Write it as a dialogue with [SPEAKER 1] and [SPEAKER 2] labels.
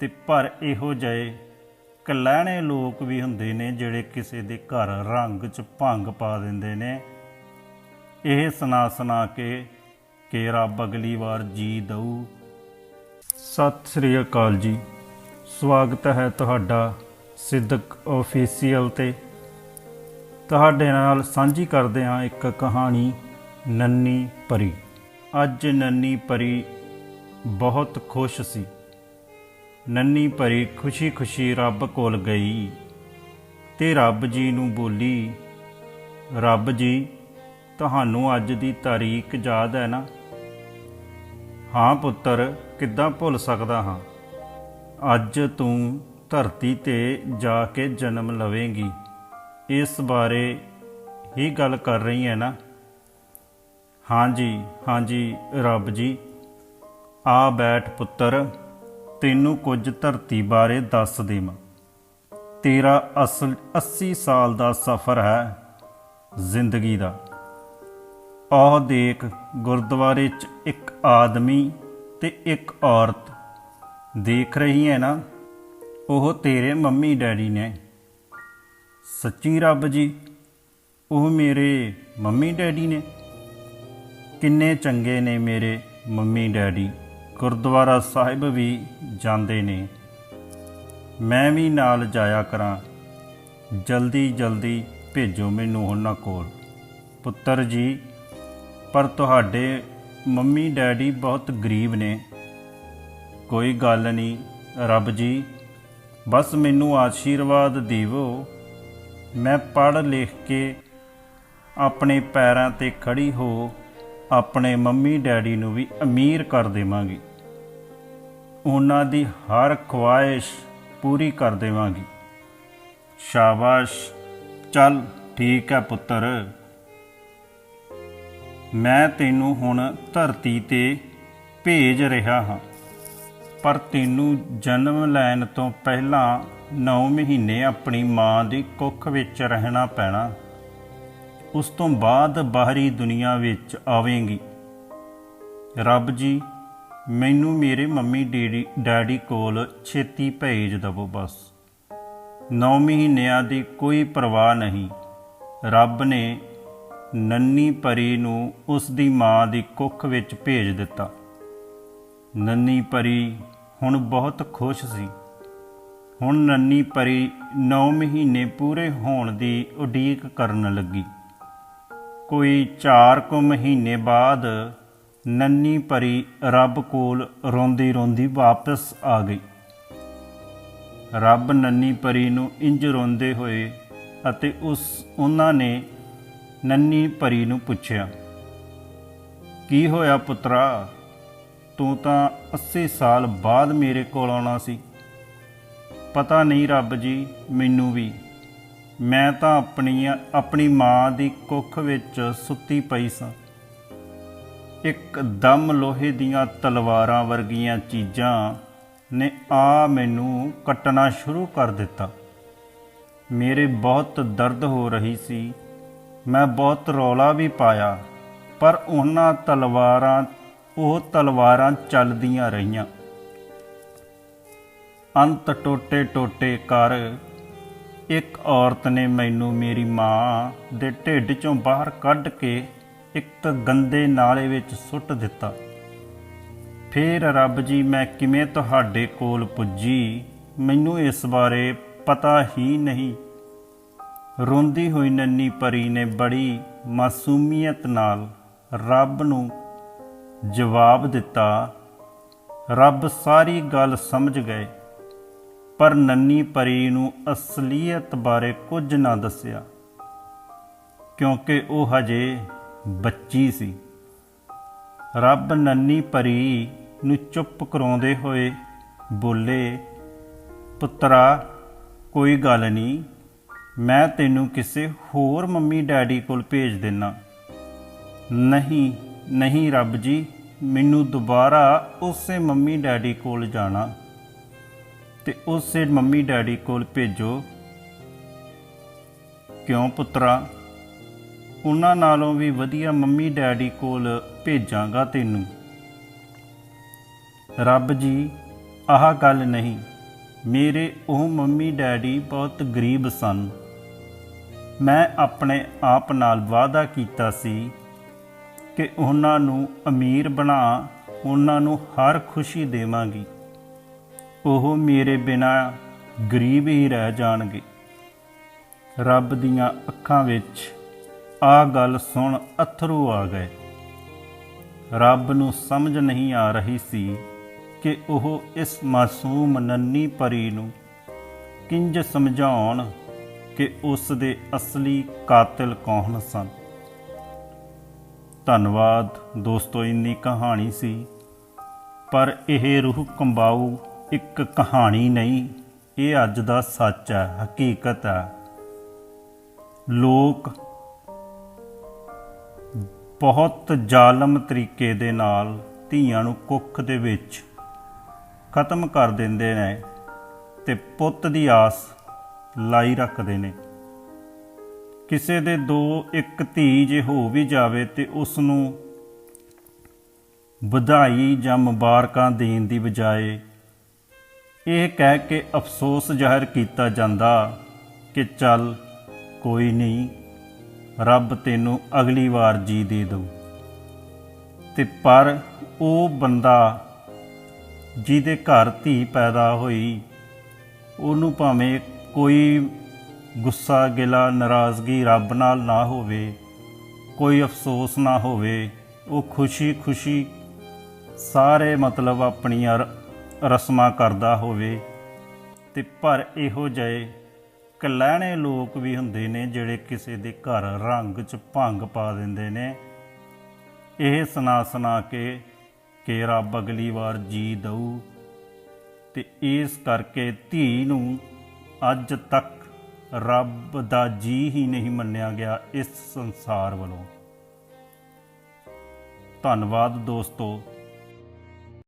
[SPEAKER 1] ਤੇ ਪਰ ਇਹੋ ਜਿਹੇ ਕਲਹਿਣੇ ਲੋਕ ਵੀ ਹੁੰਦੇ ਨੇ ਜਿਹੜੇ ਕਿਸੇ ਦੇ ਘਰ ਰੰਗ 'ਚ ਭੰਗ ਪਾ ਦਿੰਦੇ ਨੇ। ਇਹ ਸੁਣਾ ਸੁਣਾ ਕੇ ਕਿ ਰੱਬ ਅਗਲੀ ਵਾਰ ਜੀ ਦਊ। ਸਤਿ ਸ੍ਰੀ ਅਕਾਲ ਜੀ। ਸਵਾਗਤ ਹੈ ਤੁਹਾਡਾ ਸਿੱਧਕ ਆਫੀਸੀਅਲ ਤੇ। ਤੁਹਾਡੇ ਨਾਲ ਸਾਂਝੀ ਕਰਦੇ ਹਾਂ ਇੱਕ ਕਹਾਣੀ, ਨੰਨੀ ਪਰੀ। ਅੱਜ ਨੰਨੀ ਪਰੀ ਬਹੁਤ ਖੁਸ਼ ਸੀ। ਨੰਨੀ ਭਰੀ ਖੁਸ਼ੀ-ਖੁਸ਼ੀ ਰੱਬ ਕੋਲ ਗਈ ਤੇ ਰੱਬ ਜੀ ਨੂੰ ਬੋਲੀ, ਰੱਬ ਜੀ, ਤੁਹਾਨੂੰ ਅੱਜ ਦੀ ਤਾਰੀਖ ਯਾਦ ਹੈ ਨਾ? ਹਾਂ ਪੁੱਤਰ, ਕਿੱਦਾਂ ਭੁੱਲ ਸਕਦਾ ਹਾਂ? ਅੱਜ ਤੂੰ ਧਰਤੀ ਤੇ ਜਾ ਕੇ ਜਨਮ ਲਵੇਂਗੀ। ਇਸ ਬਾਰੇ ਹੀ ਗੱਲ ਕਰ ਰਹੀ ਹੈ ਨਾ? ਹਾਂਜੀ ਹਾਂਜੀ ਰੱਬ ਜੀ। ਆ ਬੈਠ ਪੁੱਤਰ ਤੈਨੂੰ ਕੁਝ ਧਰਤੀ ਬਾਰੇ ਦੱਸ ਦੇਵਾਂ। ਤੇਰਾ ਅਸਲ 80 ਸਾਲ ਦਾ ਸਫ਼ਰ ਹੈ ਜ਼ਿੰਦਗੀ ਦਾ। ਆਹ ਦੇਖ ਗੁਰਦੁਆਰੇ 'ਚ ਇੱਕ ਆਦਮੀ ਤੇ ਇੱਕ ਔਰਤ ਦੇਖ ਰਹੀ ਹੈ ਨਾ, ਉਹ ਤੇਰੇ ਮੰਮੀ ਡੈਡੀ ਨੇ। ਸੱਚੀ ਰੱਬ ਜੀ, ਉਹ ਮੇਰੇ ਮੰਮੀ ਡੈਡੀ ਨੇ? ਕਿੰਨੇ ਚੰਗੇ ਨੇ ਮੇਰੇ ਮੰਮੀ ਡੈਡੀ। ਗੁਰਦੁਆਰਾ ਸਾਹਿਬ ਵੀ ਜਾਂਦੇ ਨੇ। ਮੈਂ ਵੀ ਨਾਲ ਜਾਇਆ ਕਰਾਂ। ਜਲਦੀ ਜਲਦੀ ਭੇਜੋ ਮੈਨੂੰ ਉਹਨਾਂ ਕੋਲ। ਪੁੱਤਰ ਜੀ, ਪਰ ਤੁਹਾਡੇ ਮੰਮੀ, ਡੈਡੀ ਬਹੁਤ ਗਰੀਬ ਨੇ। ਕੋਈ ਗੱਲ ਨਹੀਂ, ਰੱਬ ਜੀ, ਬਸ ਮੈਨੂੰ ਆਸ਼ੀਰਵਾਦ ਦੇਵੋ। ਮੈਂ ਪੜ੍ਹ ਲਿਖ ਕੇ ਆਪਣੇ ਪੈਰਾਂ ਤੇ ਖੜੀ ਹੋ ਆਪਣੇ ਮੰਮੀ, ਡੈਡੀ ਨੂੰ ਵੀ ਅਮੀਰ ਕਰ ਦੇਵਾਂਗੀ। ਉਹਨਾਂ ਦੀ ਹਰ ਖੁਆਇਸ਼ ਪੂਰੀ ਕਰ ਦੇਵਾਂਗੀ। ਸ਼ਾਬਾਸ਼। ਚੱਲ, ਠੀਕ ਹੈ ਪੁੱਤਰ। ਮੈਂ ਤੈਨੂੰ ਹੁਣ ਧਰਤੀ ਤੇ ਭੇਜ ਰਿਹਾ ਹਾਂ, ਪਰ ਤੈਨੂੰ ਜਨਮ ਲੈਣ ਤੋਂ ਪਹਿਲਾਂ 9 ਮਹੀਨੇ ਆਪਣੀ ਮਾਂ ਦੀ ਕੁੱਖ ਵਿੱਚ ਰਹਿਣਾ ਪੈਣਾ। ਉਸ ਤੋਂ ਬਾਅਦ ਬਾਹਰੀ ਦੁਨੀਆ ਵਿੱਚ ਆਵੇਂਗੀ। ਰੱਬ ਜੀ ਮੈਨੂੰ ਮੇਰੇ ਮੰਮੀ ਡੈਡੀ ਡੈਡੀ ਕੋਲ ਛੇਤੀ ਭੇਜ ਦਵੋ ਬਸ। 9 ਮਹੀਨਿਆਂ ਦੀ ਕੋਈ ਪਰਵਾਹ ਨਹੀਂ। ਰੱਬ ਨੇ ਨੰਨੀ ਪਰੀ ਨੂੰ ਉਸ ਦੀ ਮਾਂ ਦੀ ਕੁੱਖ ਵਿੱਚ ਭੇਜ ਦਿੱਤਾ। ਨੰਨੀ ਪਰੀ ਹੁਣ ਬਹੁਤ ਖੁਸ਼ ਸੀ। ਹੁਣ ਨੰਨੀ ਪਰੀ 9 ਮਹੀਨੇ ਪੂਰੇ ਹੋਣ ਦੀ ਉਡੀਕ ਕਰਨ ਲੱਗੀ। ਕੋਈ 4 ਕੁ ਮਹੀਨੇ ਬਾਅਦ ਨੰਨੀ ਪਰੀ ਰੱਬ ਕੋਲ ਰੋਂਦੀ ਰੋਂਦੀ ਵਾਪਸ ਆ ਗਈ। ਰੱਬ ਨੰਨੀ ਪਰੀ ਨੂੰ ਇੰਜ ਰੋਂਦੇ ਹੋਏ ਅਤੇ ਉਸ, ਉਹਨਾਂ ਨੇ ਨੰਨੀ ਪਰੀ ਨੂੰ ਪੁੱਛਿਆ, ਕੀ ਹੋਇਆ ਪੁੱਤਰਾ? ਤੂੰ ਤਾਂ 80 ਸਾਲ ਬਾਅਦ ਮੇਰੇ ਕੋਲ ਆਉਣਾ ਸੀ। ਪਤਾ ਨਹੀਂ ਰੱਬ ਜੀ, ਮੈਨੂੰ ਵੀ। ਮੈਂ ਤਾਂ ਆਪਣੀ ਆਪਣੀ ਮਾਂ ਦੀ ਕੁੱਖ ਵਿੱਚ ਸੁੱਤੀ ਪਈ ਸਾਂ। ਇੱਕ ਦਮ ਲੋਹੇ ਦੀਆਂ ਤਲਵਾਰਾਂ ਵਰਗੀਆਂ ਚੀਜ਼ਾਂ ਨੇ ਆ ਮੈਨੂੰ ਕੱਟਣਾ ਸ਼ੁਰੂ ਕਰ ਦਿੱਤਾ। ਮੇਰੇ ਬਹੁਤ ਦਰਦ ਹੋ ਰਹੀ ਸੀ। ਮੈਂ ਬਹੁਤ ਰੌਲਾ ਵੀ ਪਾਇਆ, ਪਰ ਉਹਨਾਂ ਤਲਵਾਰਾਂ, ਉਹ ਤਲਵਾਰਾਂ ਚੱਲਦੀਆਂ ਰਹੀਆਂ। ਅੰਤ ਟੋਟੇ ਟੋਟੇ ਕਰ ਇੱਕ ਔਰਤ ਨੇ ਮੈਨੂੰ ਮੇਰੀ ਮਾਂ ਦੇ ਢਿੱਡ ਚੋਂ ਬਾਹਰ ਕੱਢ ਕੇ ਇੱਕ ਗੰਦੇ ਨਾਲੇ ਵਿੱਚ ਸੁੱਟ ਦਿੱਤਾ। ਫੇਰ ਰੱਬ ਜੀ, ਮੈਂ ਕਿਵੇਂ ਤੁਹਾਡੇ ਕੋਲ ਪੁੱਜੀ? ਮੈਨੂੰ ਇਸ ਬਾਰੇ ਪਤਾ ਹੀ ਨਹੀਂ। ਰੋਂਦੀ ਹੋਈ ਨੰਨੀ ਪਰੀ ਨੇ ਬੜੀ ਮਾਸੂਮੀਅਤ ਨਾਲ ਰੱਬ ਨੂੰ ਜਵਾਬ ਦਿੱਤਾ। ਰੱਬ ਸਾਰੀ ਗੱਲ ਸਮਝ ਗਏ, ਪਰ ਨੰਨੀ ਪਰੀ ਨੂੰ ਅਸਲੀਅਤ ਬਾਰੇ ਕੁਝ ਨਾ ਦੱਸਿਆ, ਕਿਉਂਕਿ ਉਹ ਹਜੇ ਬੱਚੀ ਸੀ। ਰੱਬ ਨੰਨੀ ਪਰੀ ਨੂੰ ਚੁੱਪ ਕਰਾਉਂਦੇ ਹੋਏ ਬੋਲੇ, ਪੁੱਤਰਾ, ਕੋਈ ਗੱਲ ਨਹੀਂ, ਮੈਂ ਤੈਨੂੰ ਕਿਸੇ ਹੋਰ ਮੰਮੀ ਡੈਡੀ ਕੋਲ ਭੇਜ ਦੇਣਾ ਨਹੀਂ ਨਹੀਂ ਰੱਬ ਜੀ, ਮੈਨੂੰ ਦੁਬਾਰਾ ਉਸੇ ਮੰਮੀ ਡੈਡੀ ਕੋਲ ਜਾਣਾ। ਤੇ ਉਸੇ ਮੰਮੀ ਡੈਡੀ ਕੋਲ ਭੇਜੋ। ਕਿਉਂ ਪੁੱਤਰਾ? ਉਹਨਾਂ ਨਾਲੋਂ ਵੀ ਵਧੀਆ ਮੰਮੀ ਡੈਡੀ ਕੋਲ ਭੇਜਾਂਗਾ ਤੈਨੂੰ। ਰੱਬ ਜੀ, ਆਹ ਗੱਲ ਨਹੀਂ। ਮੇਰੇ ਉਹ ਮੰਮੀ ਡੈਡੀ ਬਹੁਤ ਗਰੀਬ ਸਨ। ਮੈਂ ਆਪਣੇ ਆਪ ਨਾਲ ਵਾਅਦਾ ਕੀਤਾ ਸੀ ਕਿ ਉਹਨਾਂ ਨੂੰ ਅਮੀਰ ਬਣਾ, ਉਹਨਾਂ ਨੂੰ ਹਰ ਖੁਸ਼ੀ ਦੇਵਾਂਗੀ। ਉਹ ਮੇਰੇ ਬਿਨਾ ਗਰੀਬ ਹੀ ਰਹਿ ਜਾਣਗੇ। ਰੱਬ ਦੀਆਂ ਅੱਖਾਂ ਵਿੱਚ ਆ ਗੱਲ ਸੁਣ, ਅਥਰੂ ਆ ਗਏ। ਰੱਬ ਨੂੰ ਸਮਝ ਨਹੀਂ ਆ ਰਹੀ ਸੀ ਕਿ ਉਹ ਇਸ ਮਾਸੂਮ ਨੰਨੀ ਪਰੀ ਨੂੰ ਕਿੰਜ ਸਮਝਾਉਣ ਕਿ ਉਸ ਦੇ ਅਸਲੀ ਕਾਤਲ ਕੌਣ ਸਨ। ਧੰਨਵਾਦ, ਦੋਸਤੋ, ਇੰਨੀ ਕਹਾਣੀ ਸੀ। ਪਰ ਇਹ ਰੂਹ ਕੰਬਾਊ ਇੱਕ ਕਹਾਣੀ ਨਹੀਂ, ਇਹ ਅੱਜ ਦਾ ਸੱਚ ਹੈ, ਹਕੀਕਤ ਹੈ। ਲੋਕ ਬਹੁਤ ਜ਼ਾਲਮ ਤਰੀਕੇ ਦੇ ਨਾਲ ਧੀਆਂ ਨੂੰ ਕੁੱਖ ਦੇ ਵਿੱਚ ਖਤਮ ਕਰ ਦਿੰਦੇ ਨੇ ਤੇ ਪੁੱਤ ਦੀ ਆਸ ਲਾਈ ਰੱਖਦੇ ਨੇ। ਕਿਸੇ ਦੇ ਦੋ ਇੱਕ ਧੀ ਜੇ ਹੋ ਵੀ ਜਾਵੇ ਤੇ ਉਸ ਨੂੰ ਵਧਾਈ ਜਾਂ ਮੁਬਾਰਕਾਂ ਦੇਣ ਦੀ ਬਜਾਏ ਇਹ ਕਹਿ ਕੇ ਅਫਸੋਸ ਜ਼ਾਹਿਰ ਕੀਤਾ ਜਾਂਦਾ ਕਿ ਚੱਲ ਕੋਈ ਨਹੀਂ ਰੱਬ ਤੈਨੂੰ ਅਗਲੀ ਵਾਰ ਜੀ ਦੇ ਦਊ। ਤੇ ਪਰ ਉਹ ਬੰਦਾ ਜਿਹਦੇ ਘਰ ਧੀ ਪੈਦਾ ਹੋਈ, ਉਹਨੂੰ ਭਾਵੇਂ ਕੋਈ ਗੁੱਸਾ, ਗਿਲਾ, ਨਾਰਾਜ਼ਗੀ ਰੱਬ ਨਾਲ ਨਾ ਹੋਵੇ, ਕੋਈ ਅਫਸੋਸ ਨਾ ਹੋਵੇ, ਉਹ ਖੁਸ਼ੀ ਖੁਸ਼ੀ ਸਾਰੇ ਮਤਲਬ ਆਪਣੀਆਂ ਰ- ਰਸਮਾਂ ਕਰਦਾ ਹੋਵੇ, ਤੇ ਪਰ ਇਹੋ ਜਿਹੇ ਕਲੈਣੇ ਲੋਕ ਵੀ ਹੁੰਦੇ ਨੇ ਜਿਹੜੇ ਕਿਸੇ ਦੇ ਘਰ ਰੰਗ 'ਚ ਭੰਗ ਪਾ ਦਿੰਦੇ ਨੇ। ਇਹ ਸੁਣਾ ਸੁਣਾ ਕੇ ਕਿ ਰੱਬ ਅਗਲੀ ਵਾਰ ਜੀ ਦਊ। ਤੇ ਇਸ ਕਰਕੇ ਧੀ ਨੂੰ ਅੱਜ ਤੱਕ ਰੱਬ ਦਾ ਜੀ ਹੀ ਨਹੀਂ ਮੰਨਿਆ ਗਿਆ ਇਸ ਸੰਸਾਰ ਵੱਲੋਂ। ਧੰਨਵਾਦ ਦੋਸਤੋ।